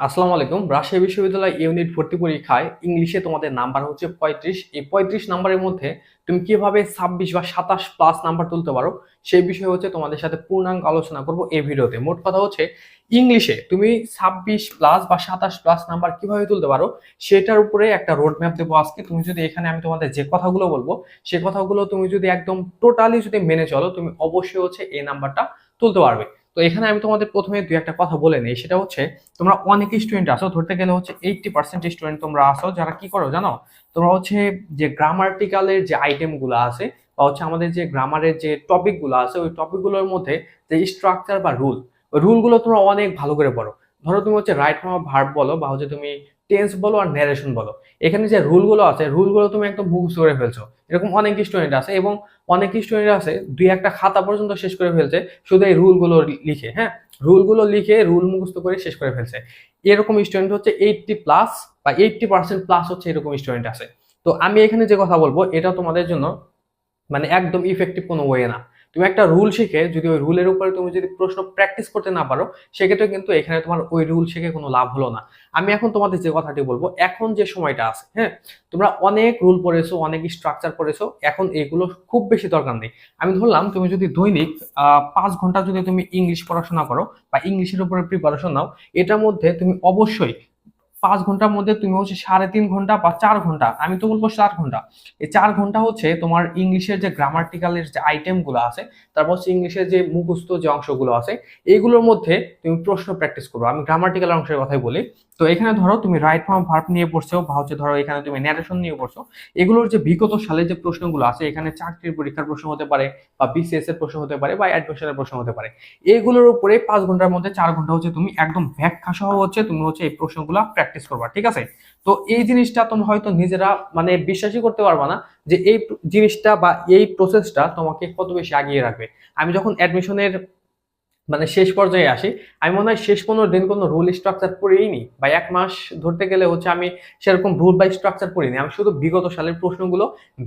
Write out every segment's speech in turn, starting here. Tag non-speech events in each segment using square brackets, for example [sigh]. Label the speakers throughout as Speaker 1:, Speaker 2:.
Speaker 1: আসসালামু আলাইকুম। রাজশাহী বিশ্ববিদ্যালয় ইউনিট ভর্তি পরীক্ষায় ইংলিশে তোমাদের নাম্বার হচ্ছে পঁয়ত্রিশ। এই পঁয়ত্রিশ নাম্বারের মধ্যে তুমি কীভাবে ছাব্বিশ বা সাতাশ প্লাস নাম্বার তুলতে পারো, সেই বিষয়ে হচ্ছে তোমাদের সাথে পূর্ণাঙ্গ আলোচনা করব এই ভিডিওতে। মোট কথা হচ্ছে, ইংলিশে তুমি ছাব্বিশ প্লাস বা সাতাশ প্লাস নাম্বার কীভাবে তুলতে পারো, সেটার উপরে একটা রোড ম্যাপ দেবো আজকে। তুমি যদি এখানে আমি তোমাদের যে কথাগুলো বলব, সে কথাগুলো তুমি যদি একদম টোটালি যদি মেনে চলো, তুমি অবশ্যই হচ্ছে এই নাম্বারটা তুলতে পারবে। তো এখানে আমি তোমাদের প্রথমে দুই একটা কথা বলে নিই। সেটা হচ্ছে, তোমরা অনেক স্টুডেন্ট আসো ধরতে গেলে হচ্ছে এইটটি পার্সেন্ট স্টুডেন্ট তোমরা আসো যারা কি করো জানো? তোমরা হচ্ছে যে গ্রামার্টিক্যালের যে আইটেমগুলো আছে, বা হচ্ছে আমাদের যে গ্রামারের যে টপিকগুলো আছে, ওই টপিকগুলোর মধ্যে যে স্ট্রাকচার বা রুল ওই রুলগুলো তোমরা অনেক ভালো করে পড়ো। ধরো তুমি হচ্ছে রাইট ফর্ম ভার্ব বলো, বা হচ্ছে তুমি টেন্স বলো আর ন্যারেশন বলো। এখানে যে রুলগুলো আছে রুলগুলো তুমি একদম মুখস্থ করে ফেলছো। এরকম অনেক স্টুডেন্ট আছে এবং অনেক স্টুডেন্ট আছে, দুই একটা খাতা পর্যন্ত শেষ করে ফেলছে, শুধু এই রুলগুলো লিখে হ্যাঁ? রুলগুলো লিখে রুল মুখস্থ করে শেষ করে ফেলছে। এরকম স্টুডেন্ট হচ্ছে এইটটি প্লাস বা এইটটি পার্সেন্ট প্লাস হচ্ছে এরকম স্টুডেন্ট আছে। তো আমি এখানে যে কথা বলব, এটা তোমাদের জন্য মানে একদম ইফেক্টিভ কোনো ওয়ে না। তুমি একটা রুল শিখে যদি ওই রুলের উপরে তুমি যদি প্রশ্ন প্র্যাকটিস করতে না পারো, সেক্ষেত্রে কিন্তু এখানে তোমার ওই রুল শিখে কোনো লাভ হলো না। আমি এখন তোমাদের যে কথাটি বলব, এখন যে সময়টা আছে হ্যাঁ? তোমরা অনেক রুল পড়েছো, অনেক স্ট্রাকচার পড়েছো, এখন এগুলো খুব বেশি দরকার নেই। আমি ধরলাম তুমি যদি দৈনিক পাঁচ ঘণ্টা যদি তুমি ইংলিশ পড়াশোনা করো বা ইংলিশের উপরে প্রিপারেশন নাও, এটার মধ্যে তুমি অবশ্যই পাঁচ ঘণ্টার মধ্যে তুমি হচ্ছে সাড়ে তিন ঘণ্টা বা চার ঘণ্টা, আমি তো বলব চার ঘণ্টা। এই চার ঘণ্টা হচ্ছে তোমার ইংলিশের যে গ্রামার্টিক্যালের যে আইটেমগুলো আছে, তারপর হচ্ছে ইংলিশের যে মুখস্থ যে অংশগুলো আছে, এইগুলোর মধ্যে তুমি প্রশ্ন প্র্যাকটিস করো আমি গ্রামার্টিক্যাল অংশের কথাই বলি। তো এখানে ধরো তুমি রাইট ফর্ম ভার্ব নিয়ে পড়ছো বা হচ্ছে ধরো এখানে তুমি ন্যারেশন নিয়ে পড়ছো, এগুলোর যে বিগত সালে যে প্রশ্নগুলো আছে, এখানে চাকরির পরীক্ষার প্রশ্ন হতে পারে বা বিসিএস এর প্রশ্ন হতে পারে বা অ্যাডমিশনের প্রশ্ন হতে পারে। এগুলোর উপরে পাঁচ ঘণ্টার মধ্যে চার ঘণ্টা হচ্ছে তুমি একদম ব্যাখ্যা সহ হচ্ছে তুমি হচ্ছে এই প্রশ্নগুলো প্র্যাকটিস করবা, ঠিক আছে? তো এই জিনিসটা তুমি হয়তো নিজেরা মানে বিশ্বাসই করতে পারবা না যে এই জিনিসটা বা এই প্রসেসটা তোমাকে কত বেশি আগিয়ে রাখবে। আমি যখন অ্যাডমিশনের মানে শেষ পর্যায়ে আসি। আমি মনে হয় শেষ পনেরো দিন কোনো রুল স্ট্রাকচার পড়েই নি বা এক মাস ধরতে গেলে হচ্ছে আমি সেরকম রুল বা স্ট্রাকচার পড়িনি। আমি শুধু বিগত সালের প্রশ্নগুলো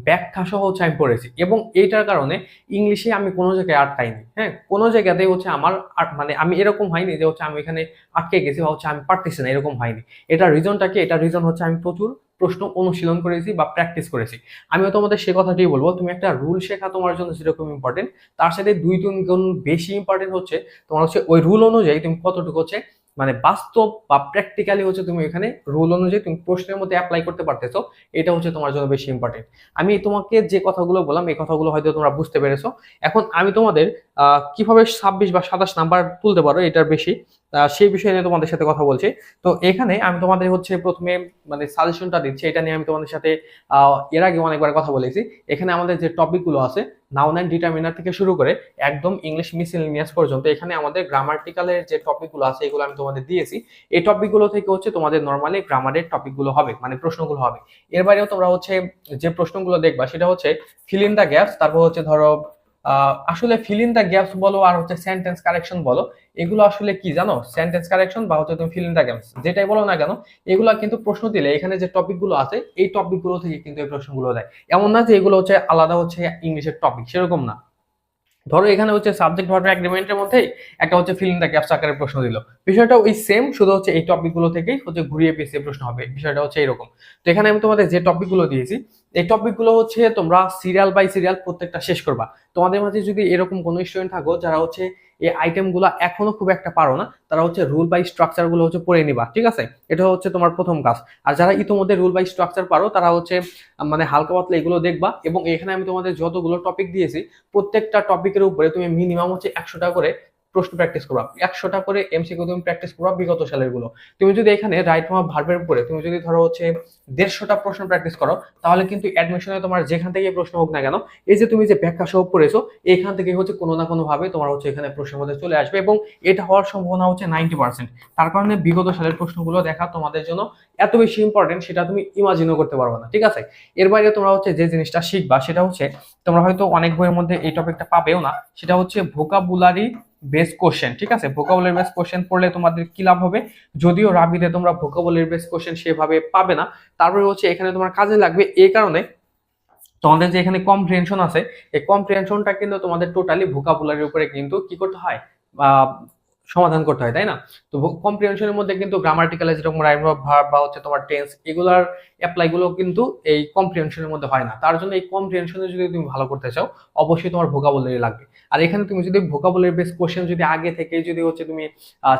Speaker 1: ব্যাখ্যা সহ হচ্ছে আমি পড়েছি এবং এইটার কারণে ইংলিশে আমি কোনো জায়গায় আটকাইনি। হ্যাঁ কোনো জায়গাতেই হচ্ছে আমার মানে আমি এরকম হয়নি যে হচ্ছে আমি এখানে আটকে গেছি বা হচ্ছে আমি পারতেছি না, এরকম হয়নি। এটার রিজনটা কি? এটার রিজন হচ্ছে আমি প্রচুর প্রশ্ন অনুশীলন করেছি বা প্র্যাকটিস করেছি। আমিও তোমাদের সে কথাটাই বলব, তুমি একটা রুল শেখা তোমার জন্য যেরকম ইম্পর্টেন্ট তার সাথে দুই তিন গুণ বেশি ইম্পর্টেন্ট হচ্ছে তোমার হচ্ছে ওই রুল অনুযায়ী তুমি কতটুকু হচ্ছে মানে বাস্তব বা প্র্যাকটিক্যালি হচ্ছে তুমি এখানে রুল অনুযায়ী তুমি প্রশ্নের মধ্যে অ্যাপ্লাই করতে পারতেছো, এটা হচ্ছে তোমার জন্য বেশি ইম্পর্টেন্ট আমি তোমাকে যে কথাগুলো বললাম, এই কথাগুলো হয়তো তোমরা বুঝতে পেরেছ। এখন আমি তোমাদের কীভাবে ছাব্বিশ বা সাতাশ নাম্বার তুলতে পারো, এটার বেশি। সেই বিষয়ে নিয়ে তোমাদের সাথে কথা বলছি। তো এখানে আমি তোমাদের হচ্ছে প্রথমে মানে সাজেশনটা দিচ্ছি। এটা নিয়ে আমি তোমাদের সাথে এর আগে অনেকবার কথা বলেছি। এখানে আমাদের যে টপিকগুলো আছে নাউন অ্যান্ড ডিটারমিনার থেকে শুরু করে একদম ইংলিশ মিসেলিনিয়াস পর্যন্ত, এখানে আমাদের গ্রামার্টিক্যালের যে টপিকগুলো আছে, এগুলো আমি তোমাদের দিয়েছি। এই টপিকগুলো থেকে হচ্ছে তোমাদের নর্মালি গ্রামারের টপিকগুলো হবে মানে প্রশ্নগুলো হবে। এর বাইরেও তোমরা হচ্ছে যে প্রশ্নগুলো দেখবা, সেটা হচ্ছে ফিল ইন দ্য গ্যাপস তারপর হচ্ছে ধরো আসলে ফিল গ্যাপস বলো আর হচ্ছে সেন্টেন্স কারেকশন বলো, এগুলো আসলে কি জানো? সেন্টেন্স কারেকশন বা হচ্ছে তুমি ফিল ইন গ্যাপস যেটাই বলো না কেন, এগুলো কিন্তু প্রশ্ন দিলে এখানে যে টপিকগুলো আছে, এই টপিকগুলো থেকে কিন্তু এই প্রশ্নগুলো দেয়। এমন না যে এগুলো হচ্ছে আলাদা হচ্ছে ইংলিশের টপিক সেরকম না। ধরো এখানে হচ্ছে সাবজেক্ট ভার্ব এগ্রিমেন্টের মধ্যে একটা হচ্ছে ফিল ইন গ্যাপস আকারে প্রশ্ন দিল। বিষয়টা ওই সেম শুধু হচ্ছে এই টপিকগুলো থেকেই হচ্ছে ঘুরিয়ে পেঁচিয়ে প্রশ্ন হবে, বিষয়টা হচ্ছে এরকম। তো এখানে আমি তোমাদের যে টপিকগুলো দিয়েছি এই টপিকগুলো হচ্ছে তোমরা সিরিয়াল বাই সিরিয়াল প্রত্যেকটা শেষ করবা। তোমাদের মাঝে যদি এরকম কোনো স্টুডেন্ট থাকো, যারা হচ্ছে এই আইটেমগুলো এখনও খুব একটা পারো না, তারা হচ্ছে রুল বাই স্ট্রাকচারগুলো হচ্ছে পড়ে নিবা, ঠিক আছে? এটা হচ্ছে তোমার প্রথম কাজ। আর যারা ইতিমধ্যে রুল বাই স্ট্রাকচার পারো, তারা হচ্ছে মানে হালকা পাতলা এগুলো দেখবা এবং এখানে আমি তোমাদের যতগুলো টপিক দিয়েছি, প্রত্যেকটা টপিকের উপরে তুমি মিনিমাম হচ্ছে একশোটা করে প্রশ্ন প্র্যাকটিস করবা। একশোটা করে এমসিকিউ তুমি প্র্যাকটিস করবা বিগত সালেরগুলো তুমি যদি এখানে রাইট ফর্ম ভার্বের উপরে তুমি যদি ধরো হচ্ছে দেড়শোটা প্রশ্ন প্র্যাকটিস করো, তাহলে কিন্তু অ্যাডমিশনে তোমার যেখান থেকে প্রশ্ন হোক না কেন, এই যে তুমি যে ব্যাখ্যা সহ পড়েছো, এখান থেকে হচ্ছে কোনো না কোনো ভাবে তোমার হচ্ছে এখানে প্রশ্নের মধ্যে চলে আসবে এবং এটা হওয়ার সম্ভাবনা হচ্ছে নাইনটি পার্সেন্ট তার কারণে বিগত সালের প্রশ্নগুলো দেখা তোমাদের জন্য এত বেশি ইম্পর্টেন্ট সেটা তুমি ইমাজিনও করতে পারবে না, ঠিক আছে? এর বাইরে তোমরা হচ্ছে যে জিনিসটা শিখবা সেটা হচ্ছে তোমরা হয়তো অনেক বইয়ের মধ্যে এই টপিকটা পাবেও না, সেটা হচ্ছে ভোকাবুলারি বেস কোশ্চেন ঠিক আছে? ভোকাবুলারি বেস কোশ্চেন পড়লে তোমাদের কি লাভ হবে? যদিও রাবিতে তোমরা ভোকাবুলারি বেস কোশ্চেন সেভাবে পাবে না, তারপরে হচ্ছে এখানে তোমার কাজে লাগবে এই কারণে তোমাদের যে এখানে কম্প্রিহেনশন আছে, এই কম্প্রিহেনশনটা কিন্তু তোমাদের টোটালি ভোকাবুলারির উপরে কিন্তু কি করতে হয়? সমাধান করতে হয়, তাই না? তো কম্প্রিহেনশনের মধ্যে কিন্তু গ্রামাটিক্যাল যেরকম রাইম ভার্ব বা হচ্ছে তোমার টেন্স এগুলার অ্যাপ্লাই গুলো কিন্তু এই কম্প্রিহেনশনের মধ্যে হয় না। তার জন্য এই কম্প্রিহেনশনে যদি তুমি ভালো করতে চাও, অবশ্যই তোমার ভোকাবুলারি লাগবে। আর এখানে তুমি যদি ভোকাবুলারি বেস কোশ্চেন যদি আগে থেকে যদি হচ্ছে তুমি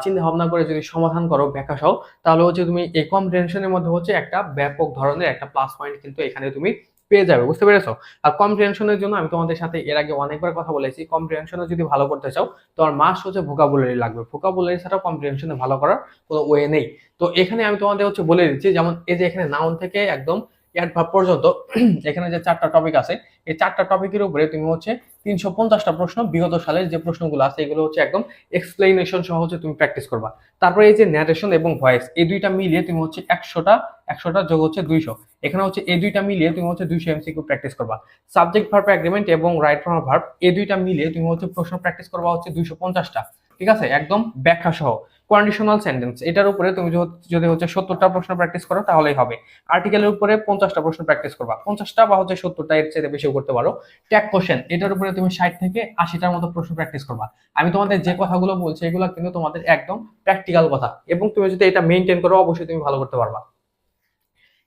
Speaker 1: চিন্তা ভাবনা করে যদি সমাধান করো, ব্যাখ্যা সহ, তাহলে হচ্ছে তুমি এই কম্প্রিহেনশনের মধ্যে হচ্ছে একটা ব্যাপক ধরনের একটা প্লাস পয়েন্ট কিন্তু এখানে তুমি পেয়ে যাবে, বুঝতে পেরেছ? আর কম্প্রিহেনশনের জন্য আমি তোমাদের সাথে এর আগে অনেকবার কথা বলেছি। কম্প্রিহেনশনে যদি ভালো করতে চাও তোমার মাস হচ্ছে ভোকাবুলারি লাগবে। ভোকাবুলারি ছাড়া কম্প্রিহেনশনে ভালো করার কোনো ওয়ে নেই। তো এখানে আমি তোমাদের হচ্ছে বলে দিচ্ছি, যেমন এই যে এখানে নাউন থেকে একদম অ্যাডভার্ব পর্যন্ত [clears throat] এখানে যে চারটা টপিক আছে, এই চারটা টপিকের উপরে তুমি হচ্ছে তিনশো পঞ্চাশটা প্রশ্ন বিগত সালের যে প্রশ্নগুলো আছে, এগুলো হচ্ছে একদম এক্সপ্লেনেশন সহ হচ্ছে তুমি প্র্যাকটিস করবা। তারপরে এই যে ন্যারেশন এবং ভয়েস এই দুইটা মিলিয়ে তুমি হচ্ছে একশোটা একশোটা যোগ হচ্ছে দুইশো। এখানে হচ্ছে এই দুইটা মিলিয়ে তুমি হচ্ছে দুইশো এমসিকিউ প্র্যাকটিস করবা। সাবজেক্ট ভার্ব এগ্রিমেন্ট এবং রাইট ফ্রম ভার্ব এই দুইটা মিলিয়ে তুমি হচ্ছে প্রশ্ন প্র্যাকটিস করবা হচ্ছে দুইশো পঞ্চাশটা। ঠিক আছে? একদম ব্যাখ্যা সহ। কন্ডিশনাল সেন্টেন্স এটার উপরে তুমি যদি হচ্ছে সত্তরটা প্রশ্ন প্র্যাকটিস করো, তাহলেই হবে। আর্টিকেলের উপরে পঞ্চাশটা প্রশ্ন প্র্যাকটিস করবা। পঞ্চাশটা বা হচ্ছে সত্তরটা এর চেয়ে বেশিও করতে পারো। ট্যাগ কোশ্চেন এটার উপরে তুমি ষাট থেকে আশিটার মতো প্রশ্ন প্র্যাকটিস করবা। আমি তোমাদের যে কথাগুলো বলছি, এগুলো কিন্তু তোমাদের একদম প্র্যাকটিক্যাল কথা। এবং তুমি যদি এটা মেনটেন করো, অবশ্যই তুমি ভালো করতে পারবা।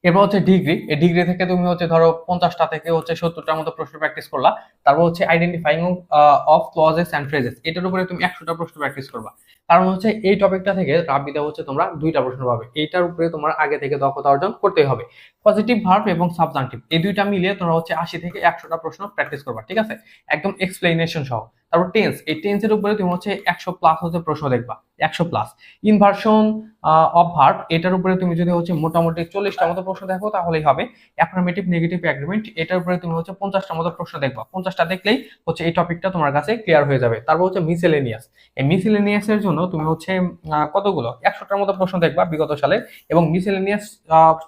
Speaker 1: এরপর হচ্ছে ডিগ্রি এই ডিগ্রি থেকে তুমি হচ্ছে ধরো পঞ্চাশটা থেকে হচ্ছে সত্তরটার মতো প্রশ্ন প্র্যাকটিস করলা। তারপর হচ্ছে identifying of clauses and phrases এটার উপরে তুমি একশোটা প্রশ্ন প্র্যাকটিস করবা। কারণ হচ্ছে এই টপিকটা থেকে রাবিতে হচ্ছে তোমরা দুইটা প্রশ্ন পাবে। এইটার উপরে তোমার আগে থেকে দক্ষতা অর্জন করতে হবে। পজিটিভ ভার্ব এবং সাবজাংটিভ এই দুইটা মিলিয়ে তোমরা হচ্ছে আশি থেকে একশোটা প্রশ্ন প্র্যাকটিস করবা, ঠিক আছে? একদম এক্সপ্লেনেশন সহ। তারপর টেন্স এই টেন্সের উপরে তুমি হচ্ছে একশো প্লাস হচ্ছে প্রশ্ন দেখবা। একশো প্লাস ইনভার্সন অফ ভার্ব এটার উপরে তুমি যদি হচ্ছে মোটামুটি চল্লিশটা মতো প্রশ্ন দেখো তাহলেই হবে। অ্যাফার্মেটিভ নেগেটিভ অ্যাগ্রিমেন্ট এটার উপরে তুমি হচ্ছে পঞ্চাশটা মতো প্রশ্ন দেখবা। পঞ্চাশটা দেখলেই হচ্ছে এই টপিকটা তোমার কাছে ক্লিয়ার হয়ে যাবে। তারপর হচ্ছে মিসেলেনিয়াস এই মিসেলেনিয়াসের জন্য তুমি হচ্ছে কতগুলো? একশোটার মতো প্রশ্ন দেখবা বিগত সালে। এবং মিসেলেনিয়াস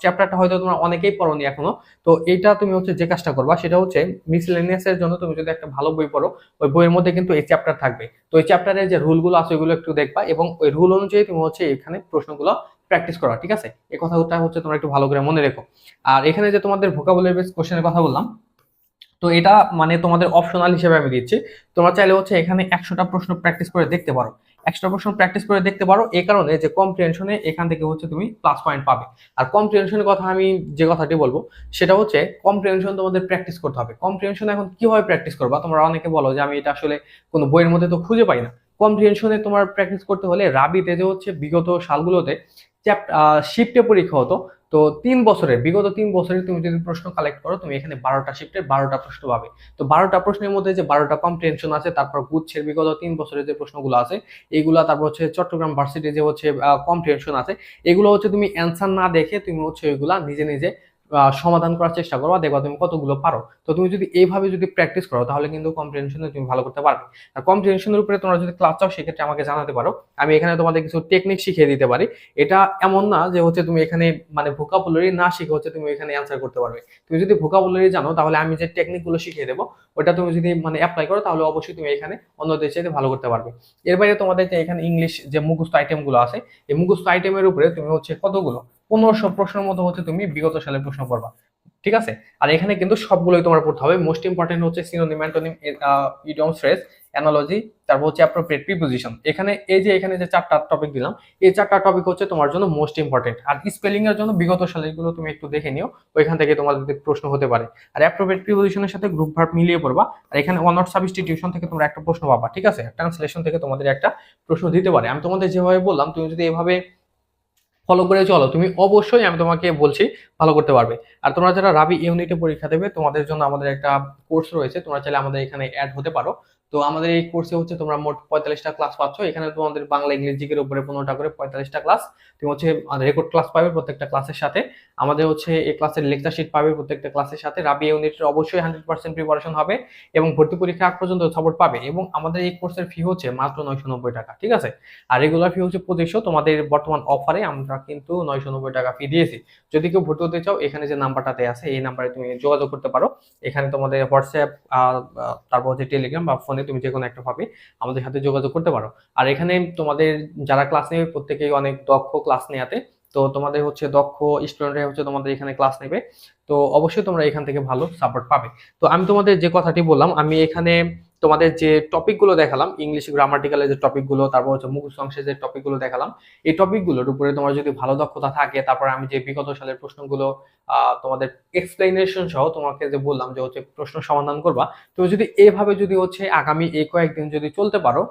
Speaker 1: চ্যাপ্টারটা হয়তো তোমার অনেকেই পড়োনি এখনও। তো এইটা তুমি হচ্ছে যে কাজটা করবা সেটা হচ্ছে মিসেলেনিয়াসের জন্য তুমি যদি একটা ভালো বই পড়ো, ওই বইয়ের মধ্যে কিন্তু এই চ্যাপ্টার থাকবে। তো এই চ্যাপ্টারের যে রুলগুলো আছে ওইগুলো একটু দেখবা এবং ওই রুল অনুযায়ী তুমি হচ্ছে এখানে প্রশ্নগুলো প্র্যাকটিস করা, ঠিক আছে? এই কথাটা হচ্ছে তোমরা একটু ভালো করে মনে রেখো। আর এখানে যে তোমাদের ভোকাবুলারি বেস কোশ্চেনের কথা বললাম, তো এটা মানে তোমাদের অপশনাল হিসেবে আমি দিচ্ছি। তোমরা চাইলে হচ্ছে এখানে একশোটা প্রশ্ন প্র্যাকটিস করে দেখতে পারো। একশোটা প্রশ্ন প্র্যাকটিস করে দেখতে পারো এই কারণে যে কম্প্রিহেনশনে এখান থেকে হচ্ছে তুমি প্লাস পয়েন্ট পাবে। আর কম্প্রিহেনশনের কথা আমি যে কথাটি বলব, সেটা হচ্ছে কম্প্রিহেনশন তোমাদের প্র্যাকটিস করতে হবে। কম্প্রিহেনশন এখন কীভাবে প্র্যাকটিস করবা? তোমরা অনেকে বলো যে আমি এটা আসলে কোনো বইয়ের মধ্যে তো খুঁজে পাই না। কম্প্রিহেনশনে তোমার প্র্যাকটিস করতে হলে রাবিতে যে হচ্ছে বিগত সালগুলোতে শিফটে পরীক্ষা হতো। তো তিন বছরের বিগত তিন বছরে তুমি যদি প্রশ্ন কালেক্ট করো, তুমি এখানে বারোটা শিফটে বারোটা প্রশ্ন পাবে। তো বারোটা প্রশ্নের মধ্যে যে বারোটা কম্প্রিহেনশন আছে, তারপর গুচ্ছের বিগত তিন বছরের যে প্রশ্নগুলো আছে, এগুলা তারপর হচ্ছে চট্টগ্রাম ভার্সিটি যে হচ্ছে কম্প্রিহেনশন আছে, এগুলো হচ্ছে তুমি অ্যান্সার না দেখে তুমি হচ্ছে এগুলা নিজে নিজে সমাধান করার চেষ্টা করো দেখবা তুমি কতগুলো পারো। তো তুমি যদি এইভাবে যদি প্র্যাকটিস করো, তাহলে কিন্তু কম্প্রিহেনশনে তুমি ভালো করতে পারবে। আর কম্প্রিহেনশনের উপরে তোমরা যদি ক্লাস চাও, সেক্ষেত্রে আমাকে জানাতে পারো। আমি এখানে তোমাদের কিছু টেকনিক শিখিয়ে দিতে পারি। এটা এমন না যে হচ্ছে তুমি এখানে মানে ভোকাবুলারি না শিখে হচ্ছে তুমি এখানে অ্যান্সার করতে পারবে। তুমি যদি ভোকাবুলারি জানো, তাহলে আমি যে টেকনিকগুলো শিখিয়ে দেবো, ওটা তুমি যদি মানে অ্যাপ্লাই করো, তাহলে অবশ্যই তুমি এখানে অন্যদের চাইতে ভালো করতে পারবে। এর বাইরে তোমাদের যে এখানে ইংলিশ যে মুখস্থ আইটেমগুলো আছে, এই মুখস্থ আইটেমের উপরে তুমি হচ্ছে কতগুলো পনেরোশো প্রশ্নের মতো হচ্ছে তুমি বিগত সালের প্রশ্ন করবা। ঠিক আছে? আর এখানে কিন্তু সবগুলোই তোমার পড়তে হবে। মোস্ট ইম্পর্টেন্ট হচ্ছে synonym antonym idiom phrase analogy তারপর হচ্ছে অ্যাপ্রোপ্রিয়েট প্রিপোজিশন এখানে এই যে এখানে যে চারটা টপিক দিলাম, এই চারটা টপিক হচ্ছে তোমার জন্য মোস্ট ইম্পর্টেন্ট আর স্পেলিং এর জন্য বিগত সালেগুলো তুমি একটু দেখে নিও, ওইখান থেকে যদি প্রশ্ন হতে পারে। আর অ্যাপ্রোপ্রিয়েট প্রিপোজিশনের সাথে গ্রুপ ভার্ব মিলিয়ে পড়বা। আর এখানে ওয়ান নট সাবস্টিটিউশন থেকে তোমরা একটা প্রশ্ন পাবা। ঠিক আছে? ট্রান্সলেশন থেকে তোমাদের একটা প্রশ্ন দিতে পারে। আমি তোমাদের যেভাবে বললাম, তুমি যদি এভাবে ফলো করে চলো। তুমি অবশ্যই আমি তোমাকে বলছি ভালো করতে পারবে। আর তোমরা যারা রাবি ইউনিটে পরীক্ষা দেবে, তোমাদের জন্য আমাদের একটা কোর্স রয়েছে। তোমরা চাইলে আমাদের এখানে অ্যাড হতে পারো। তো আমাদের এই কোর্সে হচ্ছে তোমরা মোট পঁয়তাল্লিশটা ক্লাস পাচ্ছ। এখানে তোমাদের বাংলা, ইংরেজি জিকের উপরে পনেরোটা করে পঁয়তাল্লিশটা ক্লাস তুমি হচ্ছে রেকর্ড ক্লাস পাবে প্রত্যেকটা ক্লাসের সাথে। আমাদের হচ্ছে এই ক্লাসের লেকচার শিট পাবে প্রত্যেকটা ক্লাসের সাথে। রাবি ইউনিটের অবশ্যই হান্ড্রেড পার্সেন্ট প্রিপারেশন হবে এবং ভর্তি পরীক্ষা আগ পর্যন্ত সাপোর্ট পাবে এবং আমাদের এই কোর্সের ফি হচ্ছে মাত্র নয়শো নব্বই টাকা, ঠিক আছে? আর রেগুলার ফি হচ্ছে পঁচিশশো। তোমাদের বর্তমান অফারে আমরা কিন্তু নয়শো নব্বই টাকা ফি দিয়েছি। যদি কেউ ভর্তি হতে চাও, এখানে যে নাম্বারটাতে আছে, এই নাম্বারে তুমি যোগাযোগ করতে পারো। এখানে তোমাদের হোয়াটসঅ্যাপ তারপর হচ্ছে টেলিগ্রাম বা ফোনে তুমি যে কোনো একটা ভাবে আমাদের সাথে যোগাযোগ করতে পারো। আর এখানে তোমাদের যারা ক্লাস নেবে, প্রত্যেকেই অনেক দক্ষ ক্লাস নেওয়াতে তো তোমাদের হচ্ছে দক্ষ স্টুডেন্টরা হচ্ছে তোমাদের এখানে ক্লাস নেবে। তো অবশ্যই তোমরা এখান থেকে ভালো সাপোর্ট পাবে। তো আমি তোমাদের যে কথাটি বললাম, আমি এখানে তোমাদের যে টপিকগুলো দেখালাম ইংলিশ গ্রামাটিক্যালের যে টপিকগুলো তারপর হচ্ছে মুখস্থ অংশের যে টপিকগুলো দেখালাম, এই টপিকগুলোর উপরে তোমার যদি ভালো দক্ষতা থাকে, তারপর আমি যে বিগত সালের প্রশ্নগুলো তোমাদের এক্সপ্লেনেশন সহ তোমাকে যে বললাম যে হচ্ছে প্রশ্ন সমাধান করবা, তুমি যদি এভাবে যদি হচ্ছে আগামী এই কয়েকদিন যদি চলতে পারো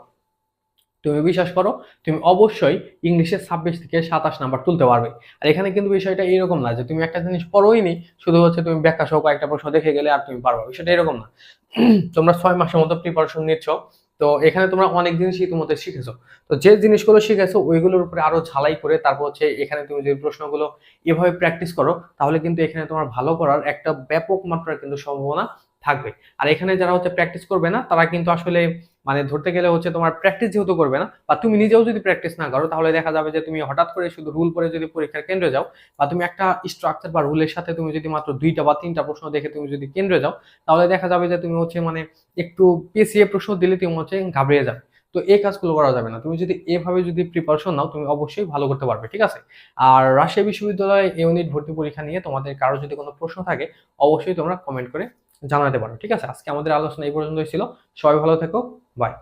Speaker 1: তুমি বিশ্বাস করো, তুমি অবশ্যই ইংলিশে ছাব্বিশ থেকে সাতাশ নাম্বার তুলতে পারবে। আর এখানে কিন্তু বিষয়টা এরকম না যে তুমি একটা জিনিস পড়োই নি শুধু হচ্ছে তুমি ব্যাখ্যা সহ কয়েকটা প্রশ্ন দেখে গেলে আর তুমি পারবে। বিষয়টা এরকম না। [clears throat] তোমরা ছয় মাসের মতো প্রিপারেশন নিচ্ছ। তো এখানে তোমরা অনেক জিনিসই তোমাদের শিখেছো। তো যে জিনিসগুলো শিখেছো, ওইগুলোর উপরে আরও ঝালাই করে তারপর হচ্ছে এখানে তুমি যে প্রশ্নগুলো এভাবে প্র্যাকটিস করো, তাহলে কিন্তু এখানে তোমার ভালো করার একটা ব্যাপক মাত্রার কিন্তু সম্ভাবনা থাকবে। আর এখানে যারা হচ্ছে প্র্যাকটিস করবে না, তারা কিন্তু আসলে মানে ধরতে গেলে হচ্ছে তোমার প্র্যাকটিস যেহেতু করবে না, বা তুমি নিজেও যদি প্র্যাকটিস না করো, তাহলে দেখা যাবে যে তুমি হঠাৎ করে শুধু রুল পরে যদি পরীক্ষার কেন্দ্রে যাও, বা তুমি একটা স্ট্রাকচার বা রুলের সাথে তুমি যদি মাত্র দুইটা বা তিনটা প্রশ্ন দেখে তুমি যদি কেন্দ্রে যাও, তাহলে দেখা যাবে যে তুমি হচ্ছে মানে একটু পেছিয়ে প্রশ্ন দিলে তুমি হচ্ছে ঘাবড়িয়ে যাবে। তো এই কাজগুলো করা যাবে না। তুমি যদি এভাবে যদি প্রিপারেশন নাও, তুমি অবশ্যই ভালো করতে পারবে, ঠিক আছে? আর রাজশাহী বিশ্ববিদ্যালয়ে ইউনিট ভর্তি পরীক্ষা নিয়ে তোমাদের কারও যদি কোনো প্রশ্ন থাকে, অবশ্যই তোমরা কমেন্ট করে জানাতে পারো, ঠিক আছে? আজকে আমাদের আলোচনা এই পর্যন্তই ছিল। সবাই ভালো থেকো। বাই